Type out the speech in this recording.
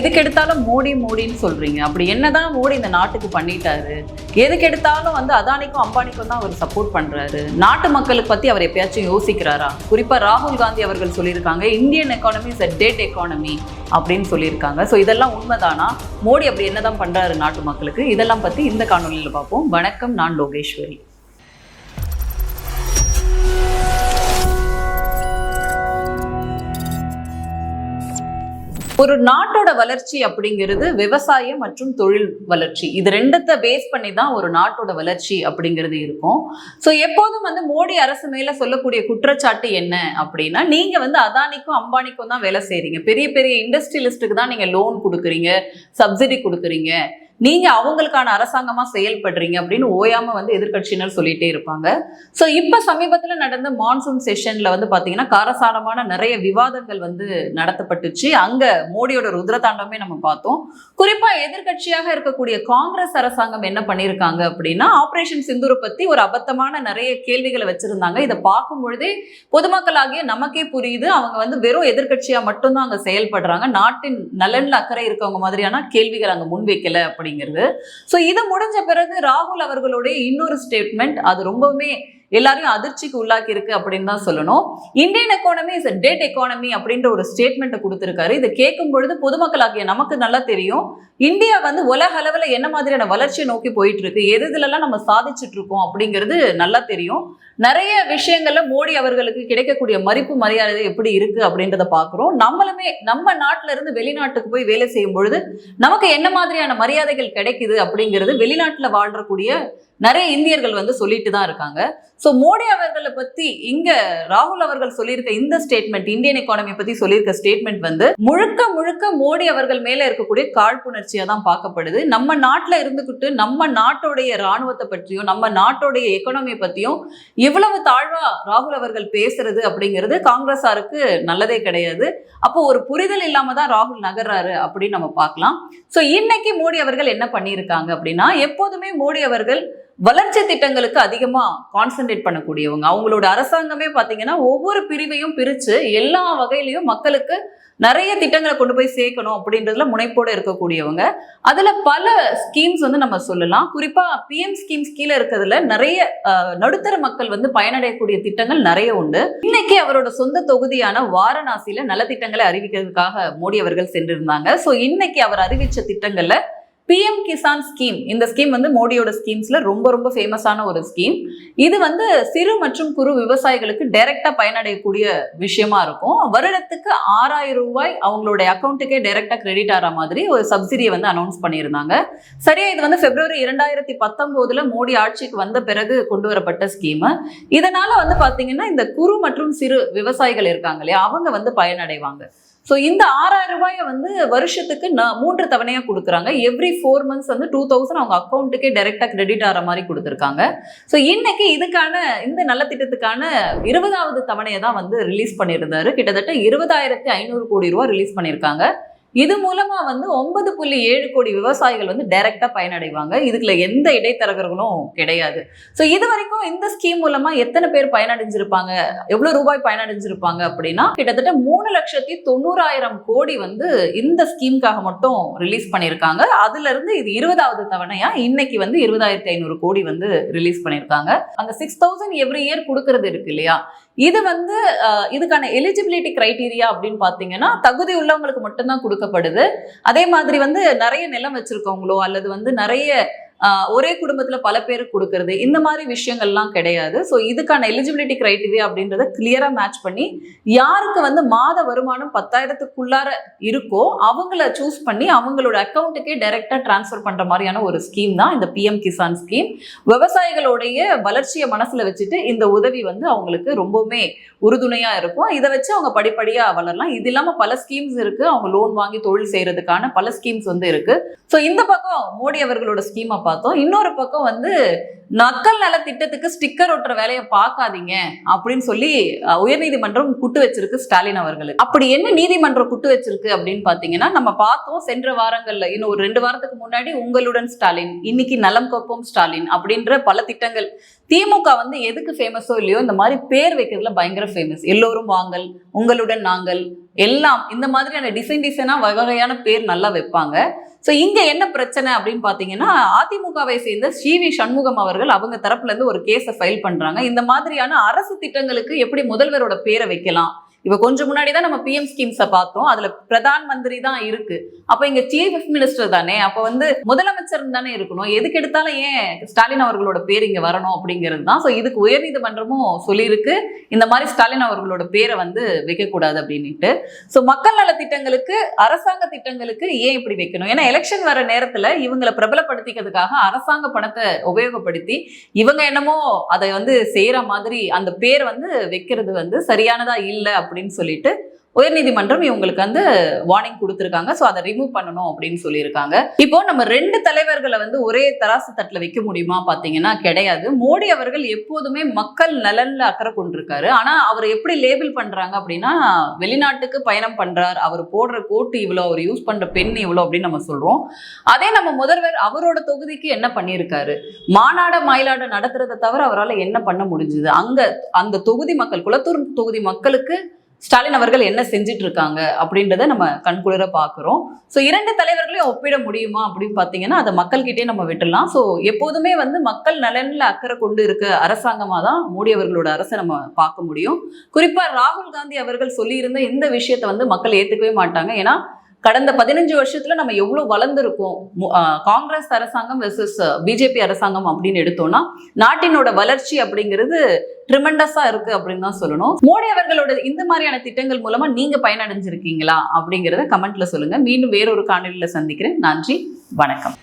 எதுக்கு எடுத்தாலும் மோடி மோடின்னு சொல்றீங்க. அப்படி என்னதான் மோடி இந்த நாட்டுக்கு பண்ணிட்டாரு? எதுக்கு எடுத்தாலும் வந்து அதானிக்கும் அம்பானிக்கும் தான் அவர் சப்போர்ட் பண்றாரு. நாட்டு மக்களுக்கு பத்தி அவர் எப்பயாச்சும் யோசிக்கிறாரா? குறிப்பா ராகுல் காந்தி அவர்கள் சொல்லியிருக்காங்க Indian economy is a dead economy அப்படின்னு சொல்லியிருக்காங்க. ஸோ இதெல்லாம் உண்மைதானா? மோடி அப்படி என்னதான் பண்றாரு நாட்டு மக்களுக்கு? இதெல்லாம் பத்தி இந்த காணொலியில் பார்ப்போம். வணக்கம் நான் லோகேஸ்வரி. ஒரு நாட்டோட வளர்ச்சி அப்படிங்கிறது விவசாயம் மற்றும் தொழில் வளர்ச்சி. இது ரெண்டத்தை பேஸ் பண்ணி தான் ஒரு நாட்டோட வளர்ச்சி அப்படிங்கிறது இருக்கும். ஸோ எப்போதும் வந்து மோடி அரசு மேல சொல்லக்கூடிய குற்றச்சாட்டு என்ன அப்படின்னா நீங்க வந்து அதானிக்கும் அம்பானிக்கும் தான் வேலை செய்றீங்க. பெரிய பெரிய இண்டஸ்ட்ரியலிஸ்ட்டுக்கு தான் நீங்க லோன் கொடுக்குறீங்க சப்சிடி கொடுக்குறீங்க. நீங்க அவங்களுக்கான அரசாங்கமா செயல்படுறீங்க அப்படின்னு ஓயாம வந்து எதிர்க்கட்சியினர் சொல்லிட்டே இருப்பாங்க. ஸோ இப்போ சமீபத்துல நடந்த மான்சூன் செஷன்ல வந்து பாத்தீங்கன்னா காரசாரமான நிறைய விவாதங்கள் வந்து நடத்தப்பட்டுச்சு. அங்க மோடியோட ருத்ரதாண்டமே நம்ம பார்த்தோம். குறிப்பா எதிர்க்கட்சியாக இருக்கக்கூடிய காங்கிரஸ் அரசாங்கம் என்ன பண்ணியிருக்காங்க அப்படின்னா ஆபரேஷன் சிந்துரு பத்தி ஒரு அபத்தமான நிறைய கேள்விகளை வச்சிருந்தாங்க. இதை பார்க்கும் பொழுதே பொதுமக்களாகிய நமக்கே புரியுது. அவங்க வந்து வெறும் எதிர்கட்சியா மட்டும்தான் அங்க செயல்படுறாங்க. நாட்டின் நலன்ல அக்கறை இருக்கவங்க மாதிரியான கேள்விகள் அங்க முன்வைக்கல அப்படிங்கிறது. ஸோ இது முடிஞ்ச பிறகு ராகுல் அவர்களுடைய இன்னொரு ஸ்டேட்மெண்ட் அது ரொம்பவுமே எல்லாரையும் அதிர்ச்சிக்கு உள்ளாக்கி இருக்கு அப்படின்னு தான் சொல்லணும். Indian economy is dead economy அப்படின்ற ஒரு ஸ்டேட்மெண்ட்டை கொடுத்துருக்காரு. இதை கேட்கும் பொழுது பொதுமக்களாகிய நமக்கு நல்லா தெரியும். இந்தியா வந்து உலக அளவில் என்ன மாதிரியான வளர்ச்சியை நோக்கி போயிட்டு இருக்கு எது இதுலலாம் நம்ம சாதிச்சுட்டு இருக்கோம் அப்படிங்கிறது நல்லா தெரியும். நிறைய விஷயங்கள்ல மோடி அவர்களுக்கு கிடைக்கக்கூடிய மதிப்பு மரியாதை எப்படி இருக்கு அப்படின்றத பார்க்குறோம். நம்மளுமே நம்ம நாட்டுல இருந்து வெளிநாட்டுக்கு போய் வேலை செய்யும் பொழுது நமக்கு என்ன மாதிரியான மரியாதைகள் கிடைக்குது அப்படிங்கிறது வெளிநாட்டுல வாழ்றக்கூடிய நிறைய இந்தியர்கள் வந்து சொல்லிட்டு தான் இருக்காங்க. ஸோ மோடி அவர்களை பத்தி இங்க ராகுல் அவர்கள் சொல்லியிருக்க இந்த ஸ்டேட்மெண்ட் இந்தியன் எக்கானமி பத்தி சொல்லியிருக்க ஸ்டேட்மெண்ட் வந்து முழுக்க முழுக்க மோடி அவர்கள் மேல இருக்கக்கூடிய காழ்ப்புணர்ச்சியா தான் பார்க்கப்படுது. நம்ம நாட்டில் இருந்துகிட்டு நம்ம நாட்டுடைய ராணுவத்தை பற்றியும் நம்ம நாட்டுடைய எக்கனாமியை பத்தியும் இவ்வளவு தாழ்வா ராகுல் அவர்கள் பேசுறது அப்படிங்கிறது காங்கிரஸாருக்கு நல்லதே கிடையாது. அப்போ ஒரு புரிதல் இல்லாம தான் ராகுல் நகர்றாரு அப்படின்னு நம்ம பார்க்கலாம். ஸோ இன்னைக்கு மோடி அவர்கள் என்ன பண்ணியிருக்காங்க அப்படின்னா எப்போதுமே மோடி அவர்கள் வளர்ச்சி திட்டங்களுக்கு அதிகமாக கான்சென்ட்ரேட் பண்ணக்கூடியவங்க. அவங்களோட அரசாங்கமே பார்த்தீங்கன்னா ஒவ்வொரு பிரிவையும் பிரித்து எல்லா வகையிலையும் மக்களுக்கு நிறைய திட்டங்களை கொண்டு போய் சேர்க்கணும் அப்படின்றதுல முனைப்போடு இருக்கக்கூடியவங்க. அதில் பல ஸ்கீம்ஸ் வந்து நம்ம சொல்லலாம். குறிப்பாக பிஎம் ஸ்கீம்ஸ் கீழே இருக்கிறதுல நிறைய நடுத்தர மக்கள் வந்து பயனடையக்கூடிய திட்டங்கள் நிறைய உண்டு. இன்னைக்கு அவரோட சொந்த தொகுதியான வாரணாசியில நலத்திட்டங்களை அறிவிக்கிறதுக்காக மோடி அவர்கள் சென்றிருந்தாங்க. ஸோ இன்னைக்கு அவர் அறிவித்த திட்டங்களில் பிஎம் கிசான் ஸ்கீம் இந்த ஸ்கீம் வந்து மோடியோட ஸ்கீம்ஸ்ல ரொம்ப ரொம்ப ஃபேமஸான ஒரு ஸ்கீம் இது வந்து சிறு மற்றும் குறு விவசாயிகளுக்கு டைரக்டா பயனடையக்கூடிய விஷயமா இருக்கும். வருடத்துக்கு ஆறாயிரம் ரூபாய் அவங்களுடைய அக்கௌண்ட்டுக்கே டைரக்டா கிரெடிட் ஆகிற மாதிரி ஒரு சப்சிடியை வந்து அனௌன்ஸ் பண்ணியிருந்தாங்க. சரியா இது வந்து பிப்ரவரி இரண்டாயிரத்தி பத்தொன்பதுல மோடி ஆட்சிக்கு வந்த பிறகு கொண்டு வரப்பட்ட ஸ்கீம் இதனால வந்து பாத்தீங்கன்னா இந்த குறு மற்றும் சிறு விவசாயிகள் இருக்காங்க இல்லையா? அவங்க வந்து பயனடைவாங்க. ஸோ இந்த ஆறாயிரம் ரூபாயை வந்து வருஷத்துக்கு மூன்று தவணையாக கொடுக்குறாங்க. எவ்ரி ஃபோர் மந்த்ஸ் வந்து டூ தௌசண்ட் அவங்க அக்கௌண்ட்டுக்கே டைரெக்டாக கிரெடிட் ஆகிற மாதிரி கொடுத்துருக்காங்க. ஸோ இன்னைக்கு இதுக்கான இந்த நல்ல திட்டத்துக்கான இருபதாவது தவணையை தான் வந்து ரிலீஸ் பண்ணியிருந்தாரு. கிட்டத்தட்ட இருபதாயிரத்தி ஐநூறு கோடி ரூபா ரிலீஸ் பண்ணியிருக்காங்க. இது மூலமா வந்து ஒன்பது புள்ளி ஏழு கோடி விவசாயிகள் வந்து டைரக்டா பயனடைவாங்க. இதுக்குள்ள எந்த இடைத்தரகர்களும் கிடையாது. ஸோ இது வரைக்கும் இந்த ஸ்கீம் மூலமா எத்தனை பேர் பயனடைஞ்சிருப்பாங்க? எவ்வளவு ரூபாய் பயனடைஞ்சிருப்பாங்க அப்படின்னா கிட்டத்தட்ட மூணு லட்சத்தி தொண்ணூறாயிரம் கோடி வந்து இந்த ஸ்கீமுக்காக மட்டும் ரிலீஸ் பண்ணியிருக்காங்க அதுல இருந்து இது இருபதாவது தவணையா இன்னைக்கு வந்து இருபதாயிரத்தி ஐநூறு கோடி வந்து ரிலீஸ் பண்ணியிருக்காங்க அந்த சிக்ஸ் தௌசண்ட் எவ்ரி இயர் கொடுக்கறது இருக்கு இல்லையா? இது வந்து இதுக்கான எலிஜிபிலிட்டி கிரைட்டீரியா அப்படின்னு பார்த்தீங்கன்னா தகுதி உள்ளவங்களுக்கு மட்டும்தான் கொடுக்கப்படுது. அதே மாதிரி வந்து நிறைய நிலம் வச்சிருக்கவங்களோ அல்லது வந்து நிறைய ஒரே குடும்பத்துல பல பேருக்கு கொடுக்கறது. இந்த மாதிரி விஷயங்கள்லாம் கிடையாது. ஸோ இதுக்கான எலிஜிபிலிட்டி கிரைட்டீரியா அப்படின்றத கிளியரா மேட்ச் பண்ணி யாருக்கு வந்து மாத வருமானம் பத்தாயிரத்துக்குள்ளார இருக்கோ அவங்கள சூஸ் பண்ணி அவங்களோட அக்கௌண்ட்டுக்கே டைரக்டா டிரான்ஸ்ஃபர் பண்ற மாதிரியான ஒரு ஸ்கீம் தான் இந்த பிஎம் கிசான் ஸ்கீம் விவசாயிகளுடைய வளர்ச்சியை மனசுல வச்சுட்டு இந்த உதவி வந்து அவங்களுக்கு ரொம்பவுமே உறுதுணையா இருக்கும். இதை வச்சு அவங்க படிப்படியா வளரலாம். இது இல்லாம பல ஸ்கீம்ஸ் இருக்கு. அவங்க லோன் வாங்கி தொழில் செய்யறதுக்கான பல ஸ்கீம்ஸ் வந்து இருக்கு. ஸோ இந்த பக்கம் மோடி அவர்களோட ஸ்கீமை பார்த்தோம். இன்னொரு பக்கம் வந்து நக்கல் நல திட்டத்துக்கு ஸ்டிக்கர் ஒட்டுற வேலையை பார்க்காதீங்க அப்படின்னு சொல்லி உயர்நீதிமன்றம் குட்டு வச்சிருக்கு ஸ்டாலின் அவர்களுக்கு. அப்படி என்ன நீதிமன்றம் குட்டு வச்சிருக்கு அப்படின்னு பாத்தீங்கன்னா நம்ம பார்த்தோம் சென்ற வாரங்கள்ல இன்னும் ஒரு ரெண்டு வாரத்துக்கு முன்னாடி உங்களுடன் ஸ்டாலின் இன்னைக்கு நலம் கோப்போம் ஸ்டாலின் அப்படின்ற பல திட்டங்கள். திமுக வந்து எதுக்கு ஃபேமஸோ இல்லையோ இந்த மாதிரி பேர் வைக்கிறதுல பயங்கர ஃபேமஸ் எல்லோரும் வாங்கல் உங்களுடன் நாங்கள் எல்லாம் இந்த மாதிரியான டிசைன் டிசைனா வகையான பேர் நல்லா வைப்பாங்க. ஸோ இங்கே என்ன பிரச்சனை அப்படின்னு பார்த்தீங்கன்னா அதிமுகவை சேர்ந்த ஸ்ரீவி சண்முகம் அவர்கள் அவங்க தரப்புலேருந்து ஒரு கேஸை ஃபைல் பண்ணுறாங்க இந்த மாதிரியான அரசு திட்டங்களுக்கு எப்படி முதல்வரோட பேரை வைக்கலாம்? இப்போ கொஞ்சம் முன்னாடி தான் நம்ம பிஎம் ஸ்கீம்ஸை பார்த்தோம். அதுல பிரதான் மந்திரி தான் இருக்கு. அப்போ இங்க சீஃப் மினிஸ்டர் தானே. அப்போ வந்து முதலமைச்சர் தானே இருக்கணும். எதுக்கு எடுத்தாலும் ஏன் ஸ்டாலின் அவர்களோட பேர் இங்க வரணும் அப்படிங்கிறது தான். ஸோ இதுக்கு உயர்நீதிமன்றமும் சொல்லியிருக்கு. இந்த மாதிரி ஸ்டாலின் அவர்களோட பேரை வந்து வைக்கக்கூடாது அப்படின்ட்டு ஸோ மக்கள் நல திட்டங்களுக்கு அரசாங்க திட்டங்களுக்கு ஏன் இப்படி வைக்கணும்? ஏன்னா எலெக்ஷன் வர நேரத்துல இவங்களை பிரபலப்படுத்திக்கிறதுக்காக அரசாங்க பணத்தை உபயோகப்படுத்தி இவங்க என்னமோ அதை வந்து செய்யற மாதிரி அந்த பேர் வந்து வைக்கிறது வந்து சரியானதா இல்லை அப்படின்னு சொல்லிட்டு உயர்நீதிமன்றம் இவங்களுக்கு வந்து வார்னிங் கொடுத்துருக்காங்க. ஸோ அதை ரிமூவ் பண்ணணும் அப்படின்னு சொல்லியிருக்காங்க. இப்போ நம்ம ரெண்டு தலைவர்களை வந்து ஒரே தராசு தட்டில் வைக்க முடியுமா பார்த்தீங்கன்னா கிடையாது. மோடி அவர்கள் எப்போதுமே மக்கள் நலனில் அக்கறை கொண்டிருக்காரு. ஆனால் அவர் எப்படி லேபிள் பண்ணுறாங்க அப்படின்னா வெளிநாட்டுக்கு பயணம் பண்ணுறார் அவர் போடுற கோட்டு இவ்வளோ அவர் யூஸ் பண்ணுற பெண் இவ்வளோ அப்படின்னு நம்ம சொல்கிறோம் அதே நம்ம முதல்வர் அவரோட தொகுதிக்கு என்ன பண்ணியிருக்காரு? மாநாட மயிலாட நடத்துறதை தவிர அவரால் என்ன பண்ண முடிஞ்சுது? அங்கே அந்த தொகுதி மக்கள் குளத்தூர் தொகுதி மக்களுக்கு ஸ்டாலின் அவர்கள் என்ன செஞ்சுட்டு இருக்காங்க அப்படின்றத நம்ம கண்குளிர பார்க்குறோம் ஸோ இரண்டு தலைவர்களையும் ஒப்பிட முடியுமா அப்படின்னு பார்த்தீங்கன்னா அதை மக்கள்கிட்டே நம்ம விட்டுடலாம். ஸோ எப்போதுமே வந்து மக்கள் நலனில் அக்கறை கொண்டு இருக்க அரசாங்கமாக தான் மோடி அவர்களோட அரசை நம்ம பார்க்க முடியும். குறிப்பாக ராகுல் காந்தி அவர்கள் சொல்லியிருந்த இந்த விஷயத்தை வந்து மக்கள் ஏற்றுக்கவே மாட்டாங்க. ஏன்னா கடந்த பதினஞ்சு வருஷத்துல நம்ம எவ்வளவு வளர்ந்துருக்கோம்? காங்கிரஸ் அரசாங்கம் வெர்சஸ் பிஜேபி அரசாங்கம் அப்படின்னு எடுத்தோம்னா நாட்டினோட வளர்ச்சி அப்படிங்கிறது ட்ரிமெண்டஸா இருக்கு அப்படின்னு தான் சொல்லணும். மோடி அவர்களோட இந்த மாதிரியான திட்டங்கள் மூலமா நீங்க பயனடைஞ்சிருக்கீங்களா அப்படிங்கிறத கமெண்ட்ல சொல்லுங்க. மீண்டும் வேறொரு காணொலியில சந்திக்கிறேன். நன்றி. வணக்கம்.